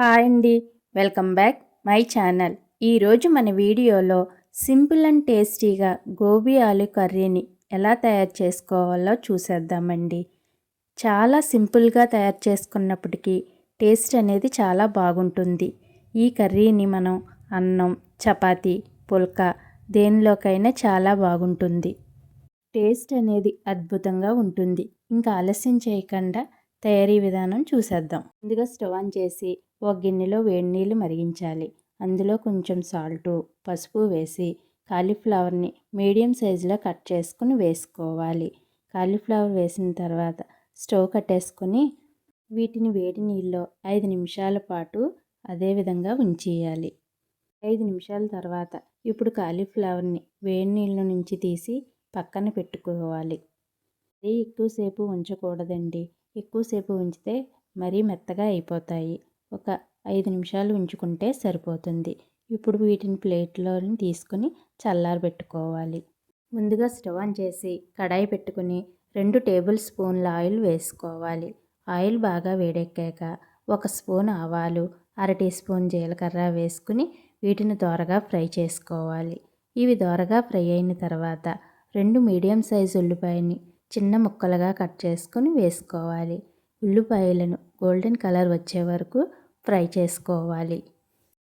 Hi అండి. Welcome back my channel. ఈరోజు మన వీడియోలో సింపుల్ అండ్ టేస్టీగా గోబీ ఆలు కర్రీని ఎలా తయారు చేసుకోవాలో చూసేద్దామండి. చాలా సింపుల్గా తయారు చేసుకున్నప్పటికీ టేస్ట్ అనేది చాలా బాగుంటుంది. ఈ కర్రీని మనం అన్నం చపాతీ పుల్కా దేనిలోకైనా చాలా బాగుంటుంది. టేస్ట్ అనేది అద్భుతంగా ఉంటుంది. ఇంకా ఆలస్యం చేయకుండా తయారీ విధానం చూసేద్దాం. ముందుగా స్టవ్ ఆన్ చేసి ఒక గిన్నెలో వేడి నీళ్ళు మరిగించాలి. అందులో కొంచెం సాల్టు పసుపు వేసి కాలీఫ్లవర్ని మీడియం సైజులో కట్ చేసుకుని వేసుకోవాలి. కాలీఫ్లవర్ వేసిన తర్వాత స్టవ్ కట్టేసుకొని వీటిని వేడి నీళ్ళలో ఐదు నిమిషాల పాటు అదే విధంగా ఉంచేయాలి. ఐదు నిమిషాల తర్వాత ఇప్పుడు కాలీఫ్లవర్ని వేడి నీళ్ళ నుంచి తీసి పక్కన పెట్టుకోవాలి. మరీ ఎక్కువసేపు ఉంచకూడదండి. ఎక్కువసేపు ఉంచితే మరీ మెత్తగా అయిపోతాయి. ఒక ఐదు నిమిషాలు ఉంచుకుంటే సరిపోతుంది. ఇప్పుడు వీటిని ప్లేట్లోని తీసుకుని చల్లారబెట్టుకోవాలి. ముందుగా స్టవ్ ఆన్ చేసి కడాయి పెట్టుకుని రెండు టేబుల్ స్పూన్ల ఆయిల్ వేసుకోవాలి. ఆయిల్ బాగా వేడెక్కాక ఒక స్పూన్ ఆవాలు అర టీ స్పూన్ జీలకర్ర వేసుకుని వీటిని దోరగా ఫ్రై చేసుకోవాలి. ఇవి దోరగా ఫ్రై అయిన తర్వాత రెండు మీడియం సైజు ఉల్లిపాయని చిన్న ముక్కలుగా కట్ చేసుకొని వేసుకోవాలి. ఉల్లిపాయలను గోల్డెన్ కలర్ వచ్చే వరకు ఫ్రై చేసుకోవాలి.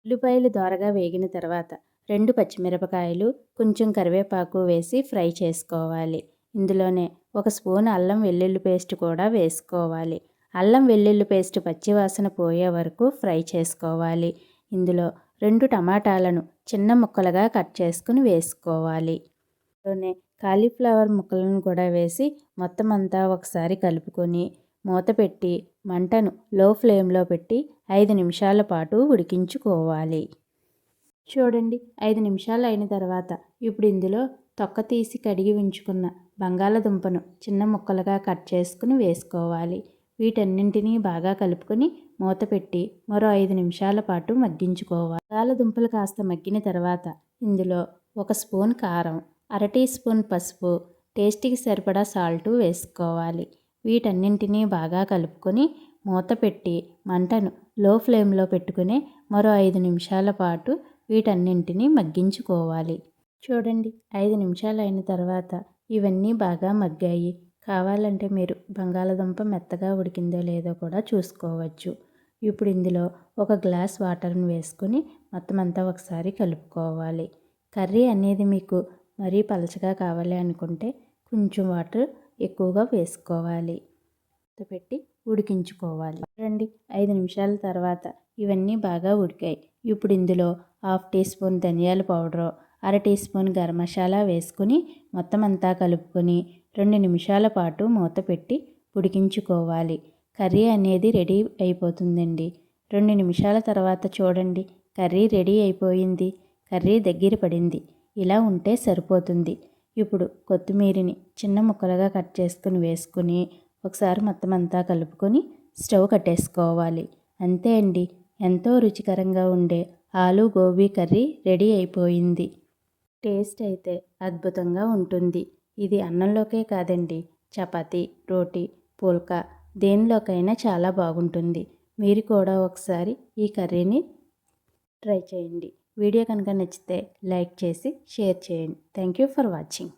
ఉల్లిపాయలు దోరగా వేగిన తర్వాత రెండు పచ్చిమిరపకాయలు కొంచెం కరివేపాకు వేసి ఫ్రై చేసుకోవాలి. ఇందులోనే ఒక స్పూన్ అల్లం వెల్లుల్లి పేస్ట్ కూడా వేసుకోవాలి. అల్లం వెల్లుల్లి పేస్ట్ పచ్చివాసన పోయే వరకు ఫ్రై చేసుకోవాలి. ఇందులో రెండు టమాటాలను చిన్న ముక్కలుగా కట్ చేసుకుని వేసుకోవాలి. ఇందులోనే కాలీఫ్లవర్ ముక్కలను కూడా వేసి మొత్తం అంతా ఒకసారి కలుపుకొని మూత పెట్టి మంటను లో ఫ్లేమ్లో పెట్టి ఐదు నిమిషాల పాటు ఉడికించుకోవాలి. చూడండి ఐదు నిమిషాలు అయిన తర్వాత ఇప్పుడు ఇందులో తొక్క తీసి కడిగి ఉంచుకున్న బంగాళదుంపను చిన్న ముక్కలుగా కట్ చేసుకుని వేసుకోవాలి. వీటన్నింటినీ బాగా కలుపుకొని మూత పెట్టి మరో ఐదు నిమిషాల పాటు మగ్గించుకోవాలి. బంగాళదుంపలు కాస్త మగ్గిన తర్వాత ఇందులో ఒక స్పూన్ కారం అర టీ స్పూన్ పసుపు టేస్ట్కి సరిపడా సాల్టు వేసుకోవాలి. వీటన్నింటినీ బాగా కలుపుకొని మూత పెట్టి మంటను లో ఫ్లేమ్లో పెట్టుకుని మరో ఐదు నిమిషాల పాటు వీటన్నింటినీ మగ్గించుకోవాలి. చూడండి ఐదు నిమిషాలు అయిన తర్వాత ఇవన్నీ బాగా మగ్గాయి. కావాలంటే మీరు బంగాళదుంప మెత్తగా ఉడికిందో లేదో కూడా చూసుకోవచ్చు. ఇప్పుడు ఇందులో ఒక గ్లాస్ వాటర్ని వేసుకొని మొత్తం అంతా ఒకసారి కలుపుకోవాలి. కర్రీ అనేది మీకు మరీ పలచగా కావాలి అనుకుంటే కొంచెం వాటర్ ఎక్కువగా వేసుకోవాలి. పెట్టి ఉడికించుకోవాలి. రండి ఐదు నిమిషాల తర్వాత ఇవన్నీ బాగా ఉడికాయి. ఇప్పుడు ఇందులో హాఫ్ టీ స్పూన్ ధనియాల పౌడరు అర టీ స్పూన్ గరం మసాలా వేసుకుని మొత్తం అంతా కలుపుకొని రెండు నిమిషాల పాటు మూత పెట్టి ఉడికించుకోవాలి. కర్రీ అనేది రెడీ అయిపోతుందండి. రెండు నిమిషాల తర్వాత చూడండి కర్రీ రెడీ అయిపోయింది కర్రీ దగ్గర పడింది. ఇలా ఉంటే సరిపోతుంది. ఇప్పుడు కొత్తిమీరిని చిన్న ముక్కలుగా కట్ చేసుకుని వేసుకుని ఒకసారి మొత్తం అంతా కలుపుకొని స్టవ్ కట్టేసుకోవాలి. అంతే అండి. ఎంతో రుచికరంగా ఉండే ఆలు గోబీ కర్రీ రెడీ అయిపోయింది. టేస్ట్ అయితే అద్భుతంగా ఉంటుంది. ఇది అన్నంలోకే కాదండి. చపాతీ రోటీ పుల్కా దేనిలోకైనా చాలా బాగుంటుంది. మీరు కూడా ఒకసారి ఈ కర్రీని ట్రై చేయండి. వీడియో కనుక నచ్చితే లైక్ చేసి షేర్ చేయండి. Thank you for watching